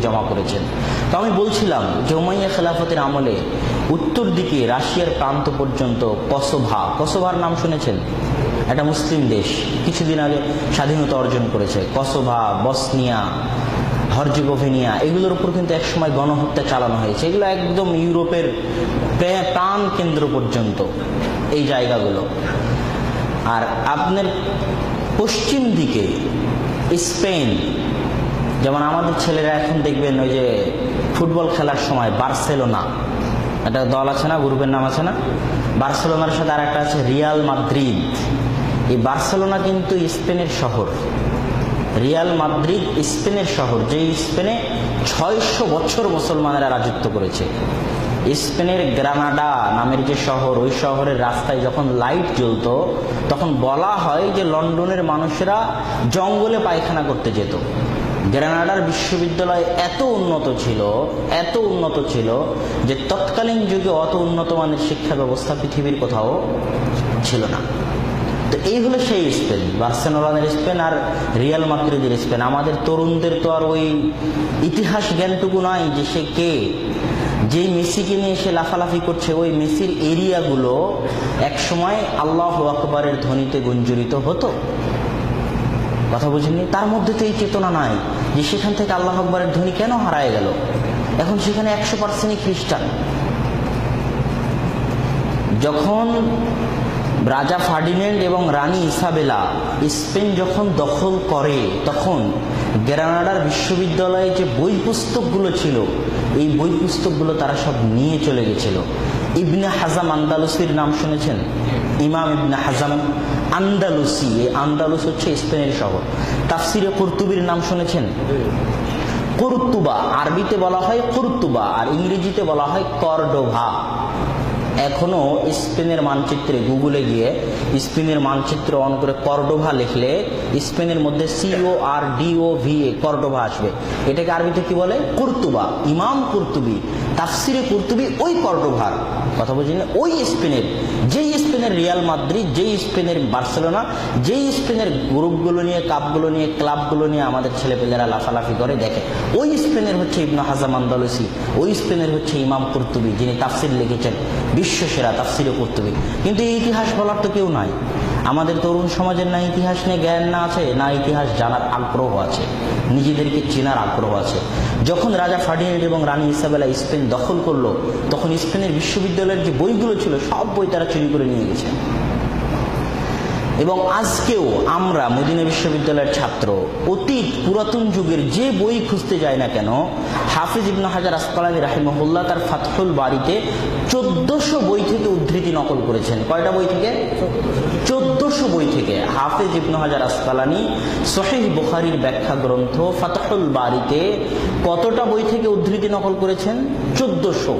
জমা করেছেন। তো আমি বলছিলাম যে খেলাফতের আমলে উত্তর দিকে রাশিয়ার প্রান্ত পর্যন্ত কসোভা, কসোভার নাম শুনেছেন? একটা মুসলিম দেশ, কিছুদিন আগে স্বাধীনতা অর্জন করেছে। কসোভা, বসনিয়া, হরজিগোভেনিয়া, এগুলোর উপর কিন্তু একসময় গণহত্যা চালানো হয়েছে। এগুলো একদম ইউরোপের প্রাণ কেন্দ্র পর্যন্ত, এই জায়গাগুলো। আর আপনার পশ্চিম দিকে স্পেন যেমন আমাদের ছেলেরা এখন দেখবেন ওই যে ফুটবল খেলার সময় বার্সেলোনা, একটা দল আছে না, গ্রুপের নাম আছে না? বার্সেলোনার সাথে আর একটা আছে রিয়াল মাদ্রিদ। এই বার্সেলোনা কিন্তু স্পেনের শহর। রিয়াল মাদ্রিদ স্পেনের শহর যে স্পেনে ছয়শো বছর মুসলমানেরা রাজত্ব করেছে। স্পেনের গ্রানাডা নামের যে শহর, ওই শহরের রাস্তায় যখন লাইট জ্বলতো, তখন বলা হয় যে লন্ডনের মানুষেরা জঙ্গলে পায়খানা করতে যেত। গ্রানাডার বিশ্ববিদ্যালয় এত উন্নত ছিল, এত উন্নত ছিল যে তৎকালীন যুগে অত উন্নত মানের শিক্ষা ব্যবস্থা পৃথিবীর কোথাও ছিল না। তো এই হলো সেই স্পেন বার্সেলোনার স্পেন আর রিয়াল মাদ্রিদের স্পেন। আমাদের তরুণদের তো আর ওই ইতিহাস জ্ঞানটুকু নাই যে সে কে। যেই মেসিকে নিয়ে সে লাফালাফি করছে, ওই মেসির এরিয়াগুলো একসময় আল্লাহ আকবরের ধ্বনিতে গুঞ্জরিত হতো। কথা বুঝিনি তার মধ্যে তো এই চেতনা নাই যে সেখান থেকে আল্লাহ আকবরের ধ্বনি কেন হারায় গেল? এখন সেখানে একশো পার্সেন্টই খ্রিস্টান। যখন রাজা ফার্ডিনেন্ড এবং রানী ইসাবেলা স্পেন যখন দখল করে, তখন গ্রানাডার বিশ্ববিদ্যালয়ে যে বই পুস্তকগুলো ছিল, এই বই পুস্তকগুলো তারা সব নিয়ে চলে গেছিল। ইবনে হাজাম আন্দালুসির নাম শুনেছেন? ইমাম ইবনে হাজাম আন্দালুসি, এই আন্দালুস হচ্ছে স্পেনের শহর। তাফসিরে কর্তুবির নাম শুনেছেন? কর্তুবা, আরবিতে বলা হয় কর্তুবা, আর ইংরেজিতে বলা হয় করডোভা। এখনও স্পেনের মানচিত্রে গুগলে গিয়ে স্পেনের মানচিত্র অন করে কর্ডোভা লিখলে স্পেনের মধ্যে C O R D O V A Cordova আসবে। এটাকে আরবিতে কি বলে? কুর্তুবা, ইমাম কুর্তুবি। তাফসিরে কুর্তুবি ওই কর্ডোভার কথা বুঝলেন? ওই স্পেনের, যেই স্পেনের রিয়াল মাদ্রিদ, যেই স্পেনের বার্সেলোনা, যেই স্পেনের গ্রুপগুলো নিয়ে, কাপগুলো নিয়ে, ক্লাবগুলো নিয়ে আমাদের ছেলেপেলেরা লাফালাফি করে, দেখে। ওই স্পেনের হচ্ছে ইবনা হাজাম আন্দালুসি, ওই স্পেনের হচ্ছে ইমাম কুর্তুবি, যিনি তাফসির লিখেছেন, বিশ্বসেরা তাফসিরে কুর্তুবি। কিন্তু এই ইতিহাস বলার তো কেউ নাই। আমাদের তরুণ সমাজের না ইতিহাস নিয়ে জ্ঞান না আছে, না ইতিহাস জানার আগ্রহ আছে। নিজেদেরকে চেনার আগ্রহ আছে। যখন রাজা ফার্ডিনেন্ড এবং রানী ইসাবেলা স্পেন দখল করল, তখন স্পেনের বিশ্ববিদ্যালয়ের যে বইগুলো ছিল, সব বই তারা চুরি করে নিয়ে গেছে। এবং আজকেও আমরা মদিনা বিশ্ববিদ্যালয়ের ছাত্র, অতীত পুরাতন যুগের যে বই খুঁজতে যায় না কেন, হাফিজ ইবনা হাজার আসকালানি রাহিমহুল্লাহ তার ফাতহুল বাড়িতে চোদ্দশো বই থেকে উদ্ধৃতি নকল করেছেন। কয়টা বই থেকে? চোদ্দশো বই থেকে। হাফিজ ইবনু হাজার আসকালানি সহিহ বুখারির ব্যাখ্যা গ্রন্থ ফাতহুল বাড়িতে কতটা বই থেকে উদ্ধৃতি নকল করেছেন? চোদ্দশো।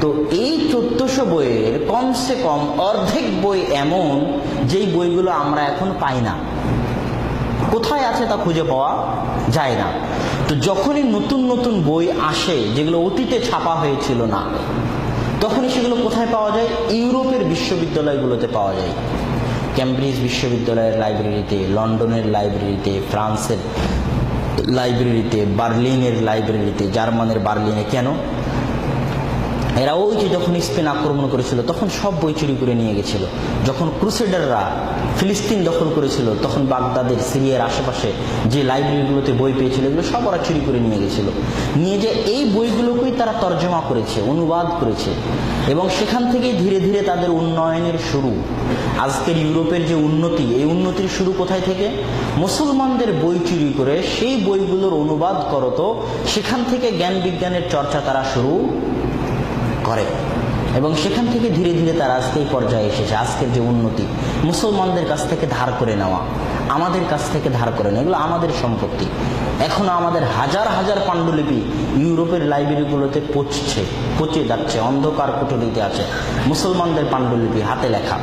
তো এই চোদ্দশো বইয়ের কমসে কম অর্ধেক বই এমন যেই বইগুলো আমরা এখন পাই না। কোথায় আছে তা খুঁজে পাওয়া যায় না। তো যখনই নতুন নতুন বই আসে যেগুলো অতীতে ছাপা হয়েছিল না, তখনই সেগুলো কোথায় পাওয়া যায়? ইউরোপের বিশ্ববিদ্যালয়গুলোতে পাওয়া যায়। ক্যামব্রিজ বিশ্ববিদ্যালয়ের লাইব্রেরিতে লন্ডনের লাইব্রেরিতে ফ্রান্সের লাইব্রেরিতে বার্লিনের লাইব্রেরিতে জার্মানের বার্লিনে কেন? এরা ওই যে যখন স্পেন আক্রমণ করেছিল, তখন সব বই চুরি করে নিয়ে গেছিল। যখন ক্রুসেডাররা ফিলিস্তিন দখল করেছিল, তখন বাগদাদের, সিরিয়ার আশেপাশে যে লাইব্রেরিগুলোতে বই পেয়েছিল, এগুলো সব ওরা চুরি করে নিয়ে গেছিল। নিয়ে যে এই বইগুলোকেই তারা তর্জমা করেছে, অনুবাদ করেছে। এবং সেখান থেকেই ধীরে ধীরে তাদের উন্নয়নের শুরু। আজকের ইউরোপের যে উন্নতি, এই উন্নতির শুরু কোথায় থেকে? মুসলমানদের বই চুরি করে সেই বইগুলোর অনুবাদ করতো, সেখান থেকে জ্ঞান বিজ্ঞানের চর্চা তারা শুরু করে। এবং সেখান থেকে ধীরে ধীরে তারা আজকে এই পর্যায়ে এসেছে। আজকের যে উন্নতি, মুসলমানদের কাছ থেকে ধার করে নেওয়া, আমাদের কাছ থেকে ধার করে নেওয়া, এগুলো আমাদের সম্পত্তি। এখনও আমাদের হাজার হাজার পাণ্ডুলিপি ইউরোপের লাইব্রেরিগুলোতে পচছে পচে যাচ্ছে, অন্ধকার কুটলিতে আছে। মুসলমানদের পাণ্ডুলিপি হাতে লেখা।